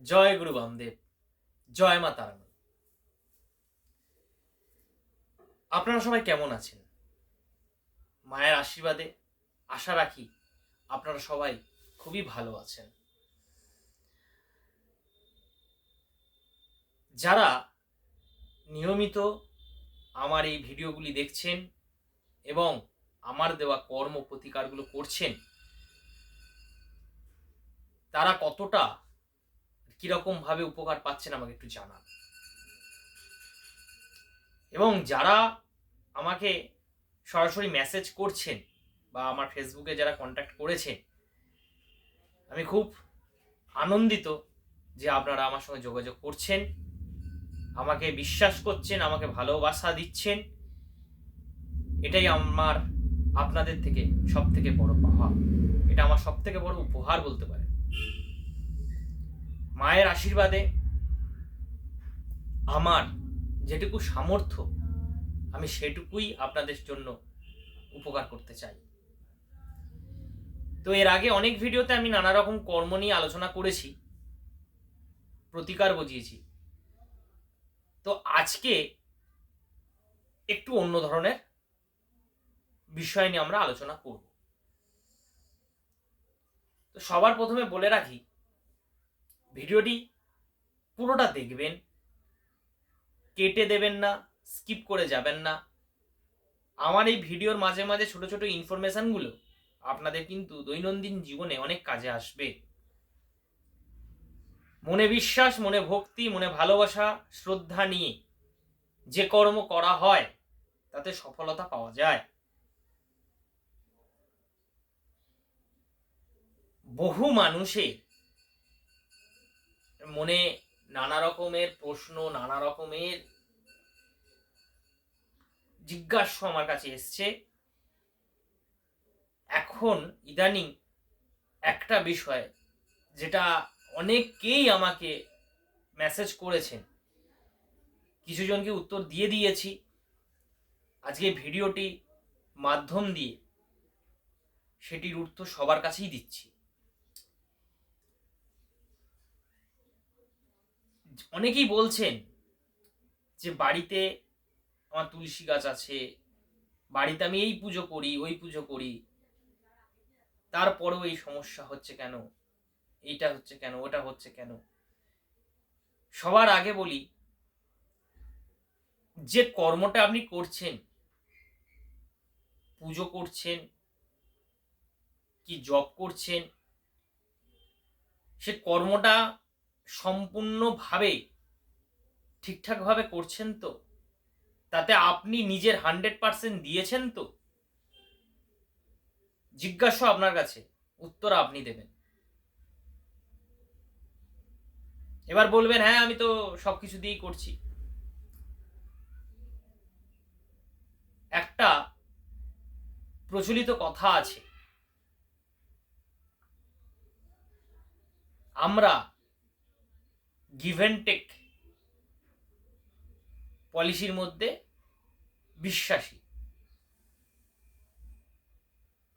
জয় গুরু বামদেব, জয় মা তারামা আপনারা সবাই কেমন আছেন? মায়ের আশীর্বাদে আশা রাখি আপনারা সবাই খুবই ভালো আছেন। যারা নিয়মিত আমার এই ভিডিওগুলি দেখছেন এবং আমার দেওয়া কর্ম প্রতিকারগুলো করছেন, তারা কতটা কীরকম ভাবে উপকার পাচ্ছেন আমাকে একটু জানান। এবং যারা আমাকে সরাসরি মেসেজ করছেন বা আমার ফেসবুকে যারা কন্ট্যাক্ট করেছেন, আমি খুব আনন্দিত যে আপনারা আমার সঙ্গে যোগাযোগ করছেন, আমাকে বিশ্বাস করছেন, আমাকে ভালোবাসা দিচ্ছেন। এটাই আমার আপনাদের থেকে সব থেকে বড় পাওয়া। এটা আমার সব থেকে বড় উপহার বলতে পারেন। মায়ের আশীর্বাদে আমার যেটুকু সামর্থ্য, আমি সেটুকুই আপনাদের জন্য উপকার করতে চাই। তো এর আগে অনেক ভিডিওতে আমি নানা রকম কর্ম নিয়ে আলোচনা করেছি, প্রতিকার বুঝিয়েছি। তো আজকে একটু অন্য ধরনের বিষয় নিয়ে আমরা আলোচনা করব। তো সবার প্রথমে বলে রাখি ভিডিওটি পুরোটা দেখবেন, কেটে দেবেন না, স্কিপ করে যাবেন না। আমার এই ভিডিওর মাঝে মাঝে ছোট ছোট ইনফরমেশনগুলো আপনাদের কিন্তু দৈনন্দিন জীবনে অনেক কাজে আসবে। মনে বিশ্বাস, মনে ভক্তি, মনে ভালোবাসা, শ্রদ্ধা নিয়ে যে কর্ম করা হয়, তাতে সফলতা পাওয়া যায়। বহু মানুষের মনে নানা রকমের প্রশ্ন, নানা রকমের জিজ্ঞাসা আমার কাছে এসছে। এখন ইদানিং একটা বিষয় যেটা অনেকেই আমাকে মেসেজ করেছেন। কিছু জনকে উত্তর দিয়ে দিয়েছি। আজকে ভিডিওটি মাধ্যম দিয়ে সেটির উত্তর সবার কাছেই দিচ্ছি। অনেকেই বলছেন যে বাড়িতে আমার তুলসী গাছ আছে, বাড়িতে আমি এই পুজো করি, ওই পুজো করি। তারপরেও এই সমস্যা হচ্ছে কেন? এইটা হচ্ছে কেন? ওটা হচ্ছে কেন? সবার আগে বলি, যে কর্মটা আপনি করছেন, পুজো করছেন, কি জব করছেন, সে কর্মটা সম্পূর্ণভাবে ঠিকঠাকভাবে করছেন তো? তাতে আপনি নিজের হান্ড্রেড পার্সেন্ট দিয়েছেন তো? জিজ্ঞাসা আপনার কাছে, উত্তর আপনি দেবেন। এবার বলবেন হ্যাঁ আমি তো সবকিছু দিয়েই করছি। একটা প্রচলিত কথা আছে। আমরা গিভ অ্যান্ড টেক পলিসির মধ্যে বিশ্বাসী।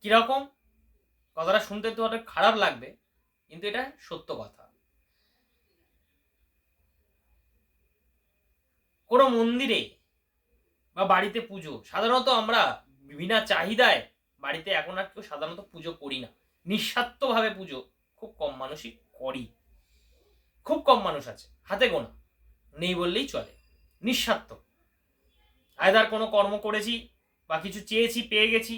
কীরকম? কথাটা শুনতে তো অনেক খারাপ লাগবে, কিন্তু এটা সত্য কথা। কোনো মন্দিরে বা বাড়িতে পুজো, সাধারণত আমরা বিনা চাহিদায় বাড়িতে এখন আর কেউ সাধারণত পুজো করি না। নিঃস্বার্থভাবে পুজো খুব কম মানুষই করি। খুব কম মানুষ আছে, হাতে গোনা, নেই বললেই চলে, নিঃস্বার্থ। আয়দার কোনো কর্ম করেছি বা কিছু চেয়েছি, পেয়ে গেছি,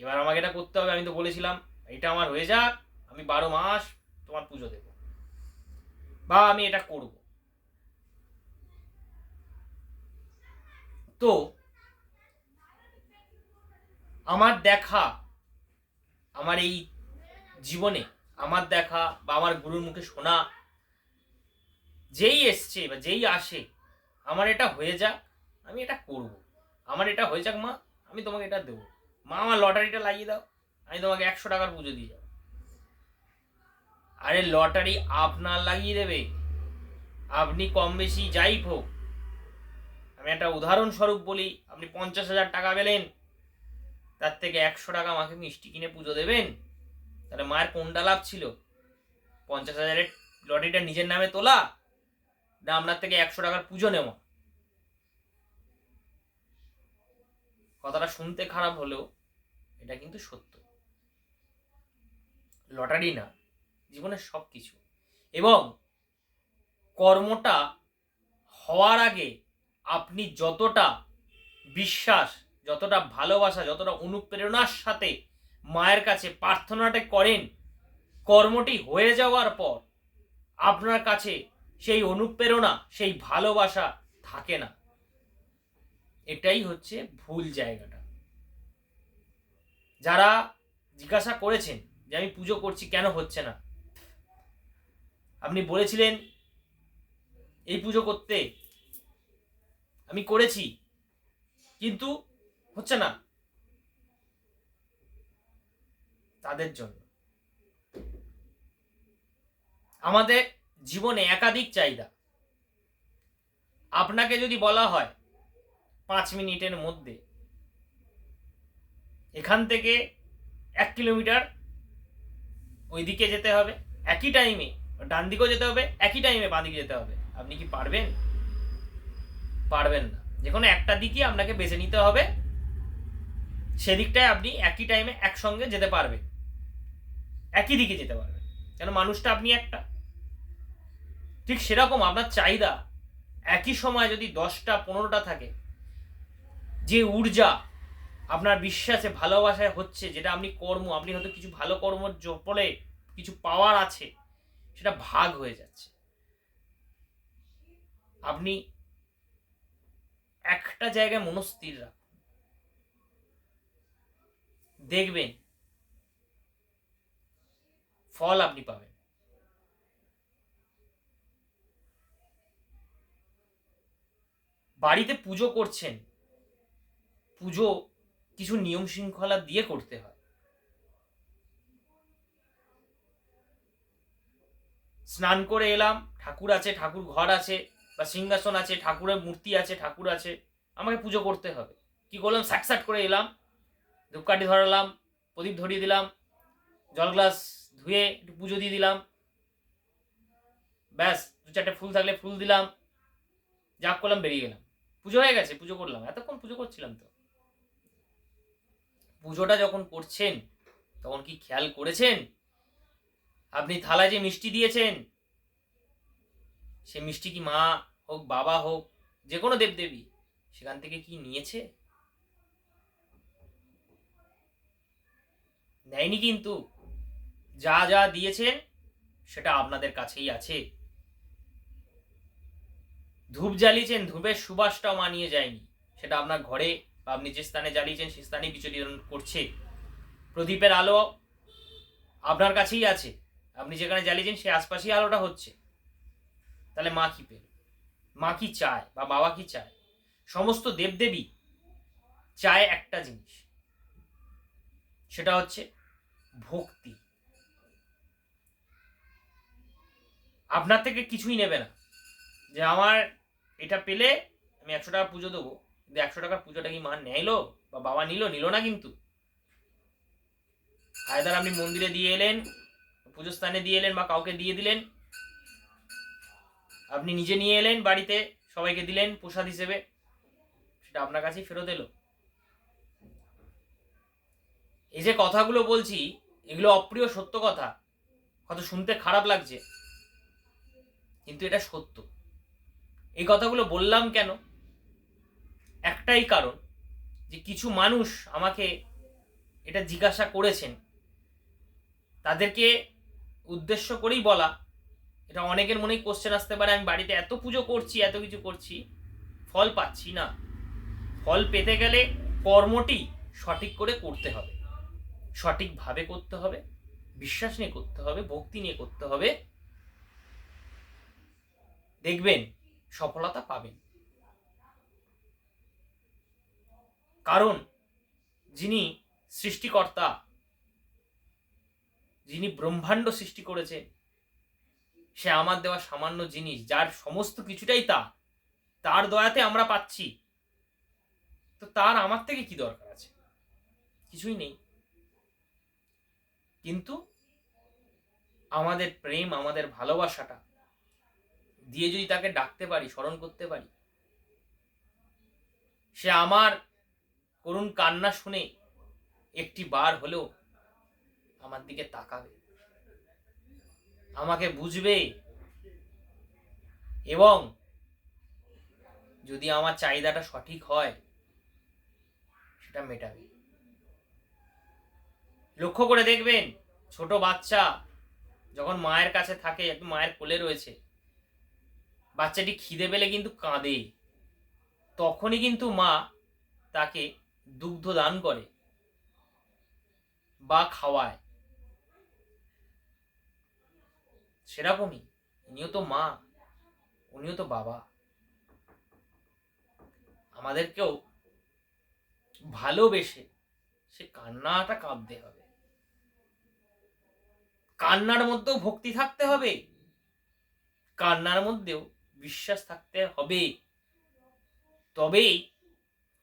এবার আমাকে এটা করতে হবে, আমি তো বলেছিলাম, এটা আমার হয়ে যাক, আমি বারো মাস তোমার পুজো দেব বা আমি এটা করব। তো আমার দেখা, আমার এই জীবনে, আমার দেখা বা আমার গুরুর মুখে শোনা যেই এসছে বা যেই আসে, আমার এটা হয়ে যাক, আমি এটা করব। আমার এটা হয়ে যাক মা, আমি তোমাকে এটা দেবো। মা, আমার লটারিটা লাগিয়ে দাও, আমি তোমাকে একশো টাকার পুজো দিয়ে যাব। আরে লটারি আপনার লাগিয়ে দেবে। আপনি কম বেশি যাই হোক, আমি একটা উদাহরণস্বরূপ বলি, আপনি পঞ্চাশ হাজার টাকা পেলেন, তার থেকে একশো টাকা আমাকে মিষ্টি কিনে পুজো দেবেন, তাহলে মায়ের কোনটা লাভ ছিল? পঞ্চাশ হাজারের লটারিটা নিজের নামে তোলা না, আপনার থেকে একশো টাকার পুজো নেওয়া কথাটা শুনতে খারাপ হলেও এটা কিন্তু সত্য। লটারি না, জীবনের সব কিছু এবং কর্মটা হওয়ার আগে আপনি যতটা বিশ্বাস, যতটা ভালোবাসা, যতটা অনুপ্রেরণার সাথে মায়ের কাছে প্রার্থনাটা করেন, কর্মটি হয়ে যাওয়ার পর আপনার কাছে সেই অনুপ্রেরণা, সেই ভালোবাসা থাকে না। এটাই হচ্ছে ভুল জায়গাটা। যারা জিজ্ঞাসা করেছেন যে আমি পুজো করছি কেন হচ্ছে না? আপনি বলেছিলেন, এই পুজো করতে আমি করেছি, কিন্তু হচ্ছে না। তাদের জন্য। আমাদের জীবনে একাধিক চাহিদা। আপনাকে যদি বলা হয় পাঁচ মিনিটের মধ্যে, এখান থেকে এক কিলোমিটার ওইদিকে যেতে হবে, একই টাইমে ডান দিকেও যেতে হবে, একই টাইমে বাঁ দিকে যেতে হবে। আপনি কি পারবেন? পারবেন না। যে কোনো একটা দিকই আপনাকে বেছে নিতে হবে। সেদিকটায় আপনি একই টাইমে একসঙ্গে যেতে পারবেন। একই দিকে যেতে পারবেন। কেন? মানুষটা আপনি একটা। ঠিক সেরকম আপনার চাহিদা একই সময় যদি দশটা, পনেরোটা থাকে, যে ঊর্জা আপনার বিশ্বাসে, ভালোবাসায় হচ্ছে, যেটা আপনি কর্ম, আপনি হয়তো কিছু ভালো কর্মর ফলে কিছু পাওয়ার আছে, সেটা ভাগ হয়ে যাচ্ছে। আপনি একটা জায়গায় মনস্থির রাখুন। দেখবেন ফল আপনি পাবেন। বাড়িতে পুজো করছেন, পুজো কিছু নিয়ম শৃঙ্খলা দিয়ে করতে হয়। স্নান করে এলাম, ঠাকুর আছে, ঠাকুর ঘর আছে, বা সিংহাসন আছে, ঠাকুরের মূর্তি আছে, ঠাকুর আছে, আমাকে পুজো করতে হবে। কি করলাম? স্যাট করে এলাম, ধূপকাঠি ধরালাম, প্রদীপ ধরিয়ে দিলাম, জল গ্লাস ধুয়ে একটু পুজো দিয়ে দিলাম। ব্যাস, দু চারটে ফুল থাকলে ফুল দিলাম জাপ করলাম বেরিয়ে গেলাম। পুজো হয়ে গেছে, পুজো করলাম। এতক্ষণ পুজো করছিলাম তো। পুজোটা যখন করছেন, তখন কি খেয়াল করেছেন? আপনি থালায় যে মিষ্টি দিয়েছেন, সে মিষ্টি কি মা হোক, বাবা হোক, যে কোনো দেবদেবী, সেখান থেকে কি নিয়েছে? নেয়নি কিন্তু। যা যা দিয়েছেন, সেটা আপনাদের কাছেই আছে। ধূপ জ্বালিয়েছেন, ধূপের সুবাসটাও মানিয়ে যায়নি। সেটা আপনার ঘরে বা আপনি যে স্থানে জ্বালিয়েছেন, সে স্থানেই বিচলিত করছে। প্রদীপের আলো আপনার কাছেই আছে। আপনি যেখানে জ্বালিয়েছেন, সে আশপাশেই আলোটা হচ্ছে। তাহলে মা কি পেল? মা কি চায় বা বাবা কি চায়? সমস্ত দেবদেবী চায় একটা জিনিস। সেটা হচ্ছে ভক্তি। আপনার থেকে কিছুই নেবে না। যে আমার এটা পেলে আমি একশো টাকা পুজো দেবো। কিন্তু একশো টাকার পুজোটা কি মা নেয়লো? বা বাবা নিল? নিল না কিন্তু। আয়দার আপনি মন্দিরে দিয়ে এলেন, পুজো স্থানে দিয়ে এলেন বা কাউকে দিয়ে দিলেন। আপনি নিজে নিয়ে এলেন বাড়িতে, সবাইকে দিলেন প্রসাদ হিসেবে। সেটা আপনার কাছেই ফেরত এলো। এই যে কথাগুলো বলছি, এগুলো অপ্রিয় সত্য কথা। হয়তো শুনতে খারাপ লাগছে। কিন্তু এটা সত্য। এই কথাগুলো বললাম কেন? একটাই কারণ যে কিছু মানুষ আমাকে এটা জিজ্ঞাসা করেছেন। তাদেরকে উদ্দেশ্য করেই বলা, এটা অনেকের মনেই কোশ্চেন আসতে পারে, আমি বাড়িতে এত পুজো করছি, এত কিছু করছি, ফল পাচ্ছি না। ফল পেতে গেলে কর্মটি সঠিক করে করতে হবে। সঠিকভাবে করতে হবে, বিশ্বাস নিয়ে করতে হবে, ভক্তি নিয়ে করতে হবে। দেখবেন সফলতা পাবেন। কারণ যিনি সৃষ্টিকর্তা, যিনি ব্রহ্মাণ্ড সৃষ্টি করেছে, সে আমার দেওয়া সামান্য জিনিস, যার সমস্ত কিছুটাই তা, তার দয়াতে আমরা পাচ্ছি। তো তার আমার থেকে কি দরকার আছে? কিছুই নেই। কিন্তু আমাদের প্রেম, আমাদের ভালোবাসাটা দিয়ে যদি তাকে ডাকতে পারি, স্মরণ করতে পারি, সে আমার করুণ কান্না শুনে একটি বার হলেও আমার দিকে তাকাবে, আমাকে বুঝবে এবং যদি আমার চাহিদাটা সঠিক হয়, সেটা মেটাবে। লক্ষ্য করে দেখবেন, ছোট বাচ্চা যখন মায়ের কাছে থাকে, একটু মায়ের কোলে রয়েছে বাচ্চাটি খিদে পেলে কিন্তু কাঁদে। তখনই কিন্তু মা তাকে দুগ্ধ দান করে বা খাওয়ায়। সেরকমই, ইনিও তো মা, উনিও তো বাবা। আমাদেরকেও ভালোবেসে সে কান্নাটা কাঁদতে হবে। কান্নার মধ্যেও ভক্তি থাকতে হবে। কান্নার মধ্যেও বিশ্বাস থাকতে হবে। তবেই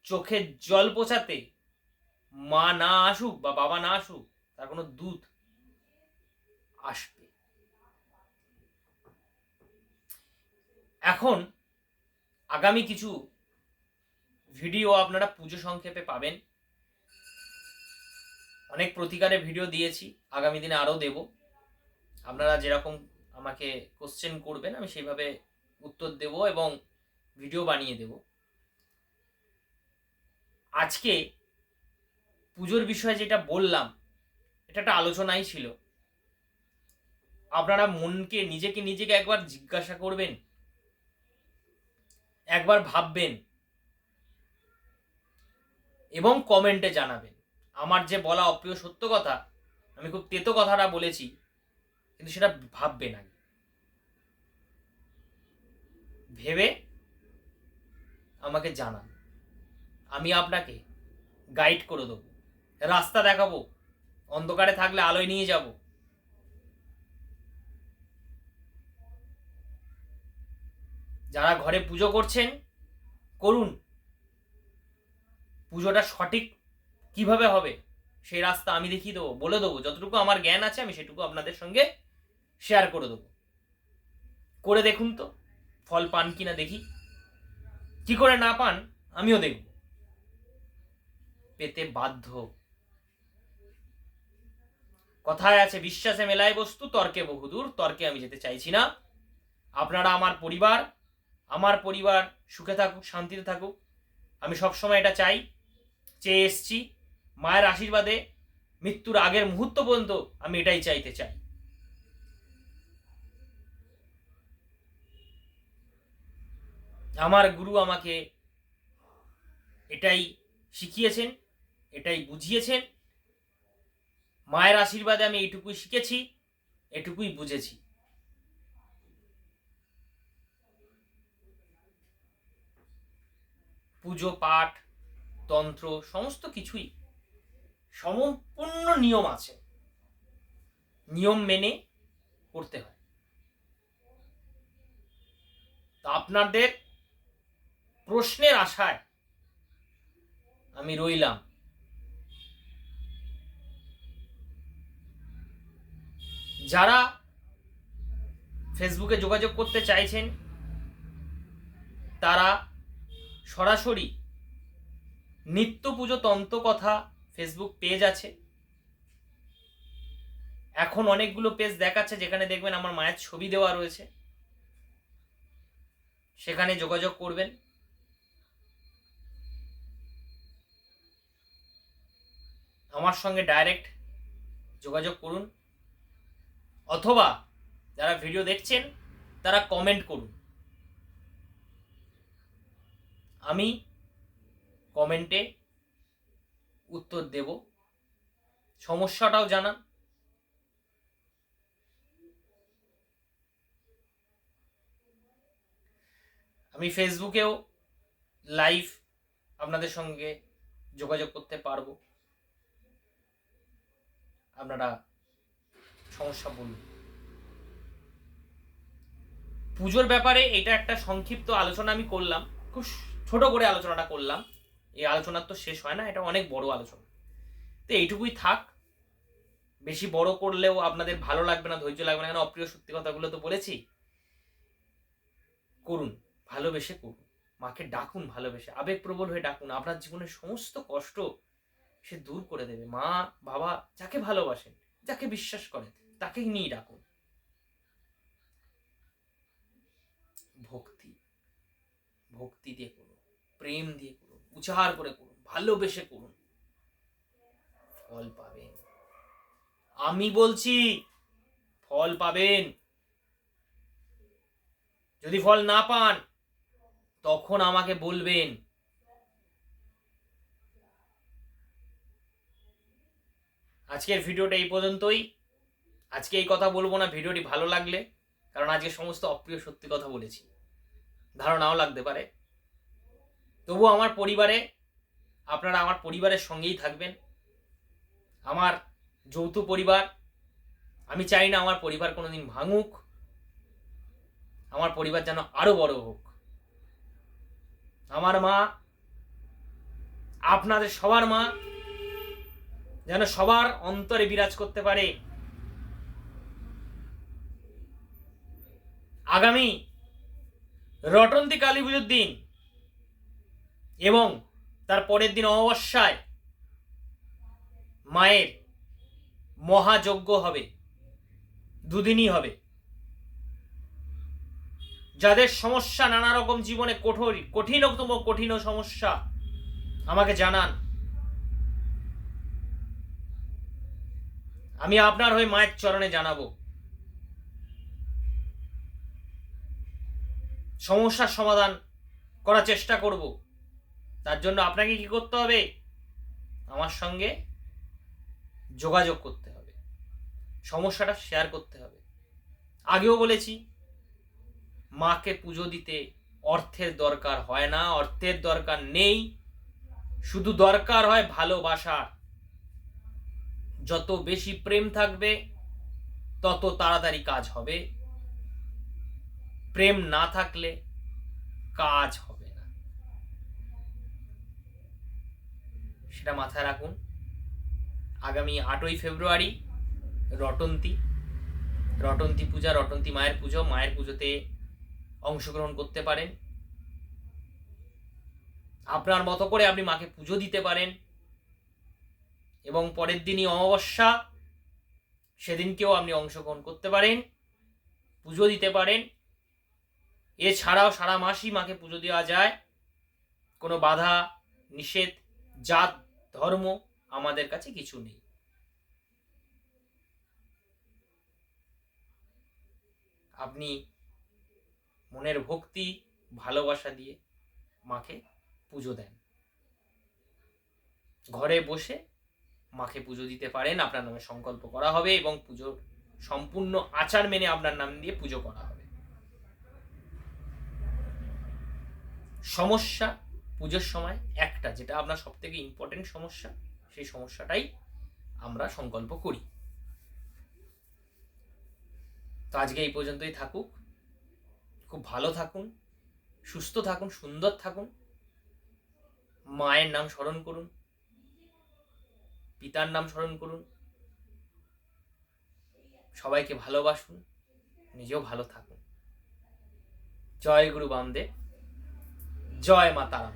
চোখের জল পোছাতে মা না আসুক বা বাবা না আসুক, তার কোনো দুধ আসবে। এখন আগামী কিছু ভিডিও আপনারা পুজো সংক্ষেপে পাবেন। অনেক প্রতিকারের ভিডিও দিয়েছি, আগামী দিনে আরও দেব। আপনারা যেরকম আমাকে কোশ্চেন করবেন, আমি সেইভাবে উত্তর দেব এবং ভিডিও বানিয়ে দেব। আজকে পুজোর বিষয়ে যেটা বললাম, এটা একটা আলোচনাই ছিল। আপনারা মনকে, নিজেকে নিজেকে একবার জিজ্ঞাসা করবেন, একবার ভাববেন এবং কমেন্টে জানাবেন। আমার যে বলা অপ্রিয় সত্য কথা, আমি খুব তেতো কথাটা বলেছি, কিন্তু সেটা ভাববেন আগে। ভেবে আমাকে জানান। আমি আপনাকে গাইড করে দেবো। রাস্তা দেখাবো। অন্ধকারে থাকলে আলোয় নিয়ে যাব। যারা ঘরে পুজো করছেন, করুন। পুজোটা সঠিক কীভাবে হবে, সেই রাস্তা আমি দেখিয়ে দেবো, বলে দেবো। যতটুকু আমার জ্ঞান আছে, আমি সেটুকু আপনাদের সঙ্গে শেয়ার করে দেবো। করে দেখুন তো। ফল পান কিনা দেখি। কি করে না পান, আমিও দেখব। পেতে বাধ্য। কথায় আছে, বিশ্বাসে মেলায় বস্তু, তর্কে বহুদূর, তর্কে আমি যেতে চাইছি না। আপনারা আমার পরিবার আমার পরিবার সুখে থাকুক, শান্তিতে থাকুক। আমি সবসময় এটা চাই, চেয়ে এসছি। মায়ের আশীর্বাদে মৃত্যুর আগের মুহূর্ত পর্যন্ত আমি এটাই চাইতে চাই। আমার গুরু আমাকে এটাই শিখিয়েছেন, এটাই বুঝিয়েছেন। মায়ের আশীর্বাদে আমি এইটুকুই শিখেছি, এটুকুই বুঝেছি। পুজো, পাঠ, তন্ত্র, সমস্ত কিছুই সম্পূর্ণ নিয়ম আছে। নিয়ম মেনে করতে হয়। তা আপনাদের প্রশ্নের আশায় আমি রইলাম। যারা ফেসবুকে যোগাযোগ করতে চাইছেন, তারা সরাসরি নিত্য পুজো তন্ত্র কথা ফেসবুক পেজ আছে। এখন অনেকগুলো পেজ দেখাচ্ছে, যেখানে দেখবেন আমার মায়ের ছবি দেওয়া রয়েছে। সেখানে যোগাযোগ করবেন। আমার সঙ্গে ডাইরেক্ট যোগাযোগ করুন, অথবা যারা ভিডিও দেখছেন, তারা কমেন্ট করুন। আমি কমেন্টে উত্তর দেব। সমস্যাটাও জানান। আমি ফেসবুকেও লাইভ আপনাদের সঙ্গে যোগাযোগ করতে পারব। আপনারা সমস্যা বলুন। পুজোর ব্যাপারে এটা একটা সংক্ষিপ্ত আলোচনা আমি করলাম। খুব ছোট করে আলোচনাটা করলাম। এই আলোচনার তো শেষ হয় না, এটা অনেক বড় আলোচনা। তো এইটুকুই থাক। বেশি বড় করলেও আপনাদের ভালো লাগবে না, ধৈর্য লাগবে না কেন? অপ্রিয় সত্যি কথাগুলো তো বলেছি। করুন, ভালোবেসে করুন। মাকে ডাকুন ভালোবেসে, আবেগপ্রবল হয়ে ডাকুন। আপনার জীবনের সমস্ত কষ্ট সে দূর করে দেবে। মা, বাবা যাকে ভালোবাসেন, যাকে বিশ্বাস করেন তাকে নিয়ে ডাকুন। ভক্তি ভক্তি দিয়ে করুন, প্রেম দিয়ে করুন উচ্চার করে করুন, ভালোবেসে করুন। ফল পাবেন। আমি বলছি, ফল পাবেন। যদি ফল না পান, তখন আমাকে বলবেন আজকের ভিডিওটা এই পর্যন্তই। আজকে এই কথা বলব না, ভিডিওটি ভালো লাগলে, কারণ আজকে সমস্ত অপ্রিয় সত্যি কথা বলেছি। ধারণাও লাগতে পারে। তবু আমার পরিবারে, আপনারা আমার পরিবারের সঙ্গেই থাকবেন। আমার যৌথ পরিবার, আমি চাই না আমার পরিবার কোনো দিন ভাঙুক। আমার পরিবার যেন আরও বড় হোক। আমার মা, আপনাদের সবার মা যেন সবার অন্তরে বিরাজ করতে পারে। আগামী রটন্তি কালী পুজোর দিন এবং তার পরের দিন অমাবস্যায় মায়ের মহাযজ্ঞ হবে, দুদিনই হবে। যাদের সমস্যা নানা রকম জীবনে কঠোর, কঠিনতম কঠিন সমস্যা, আমাকে জানান। আমি আপনার হয়ে মায়ের চরণে জানাব। সমস্যার সমাধান করার চেষ্টা করব। তার জন্য আপনাকে কি করতে হবে? আমার সঙ্গে যোগাযোগ করতে হবে। সমস্যাটা শেয়ার করতে হবে। আগেও বলেছি, মাকে পুজো দিতে অর্থের দরকার হয় না, অর্থের দরকার নেই। শুধু দরকার হয় ভালোবাসার যত বেশি প্রেম থাকবে, তত তাড়াতাড়ি কাজ হবে। প্রেম না থাকলে কাজ হবে না। সেটা মাথায় রাখুন। আগামী আটই ফেব্রুয়ারি, রটন্তি রটন্তি পূজা, রটন্তি মায়ের পুজো, মায়ের পুজোতে অংশগ্রহণ করতে পারেন। আপনার মতো করে আপনি মাকে পুজো দিতে পারেন। এবং পরের দিনই অমাবস্যা, সেদিনকেও আপনি অংশগ্রহণ করতে পারেন, পুজো দিতে পারেন। এছাড়াও সারা মাসই মাকে পুজো দেওয়া যায়। কোনো বাধা, নিষেধ, জাত, ধর্ম আমাদের কাছে কিছু নেই। আপনি মনের ভক্তি, ভালোবাসা দিয়ে মাকে পুজো দেন। ঘরে বসে মাকে পুজো দিতে পারেন, আপনার নামে সংকল্প করা হবে এবং পুজোর সম্পূর্ণ আচার মেনে আপনার নাম দিয়ে পুজো করা হবে। সমস্যা পুজোর সময় একটা, যেটা আপনার সব থেকে ইম্পর্টেন্ট সমস্যা, সেই সমস্যাটাই আমরা সংকল্প করি। তো আজকে এই পর্যন্তই থাকুক। খুব ভালো থাকুন, সুস্থ থাকুন, সুন্দর থাকুন। মায়ের নাম স্মরণ করুন। পিতার নাম স্মরণ করুন। সবাইকে ভালোবাসুন, নিজেও ভালো থাকুন। জয় গুরু বামদেব, জয় মা তারা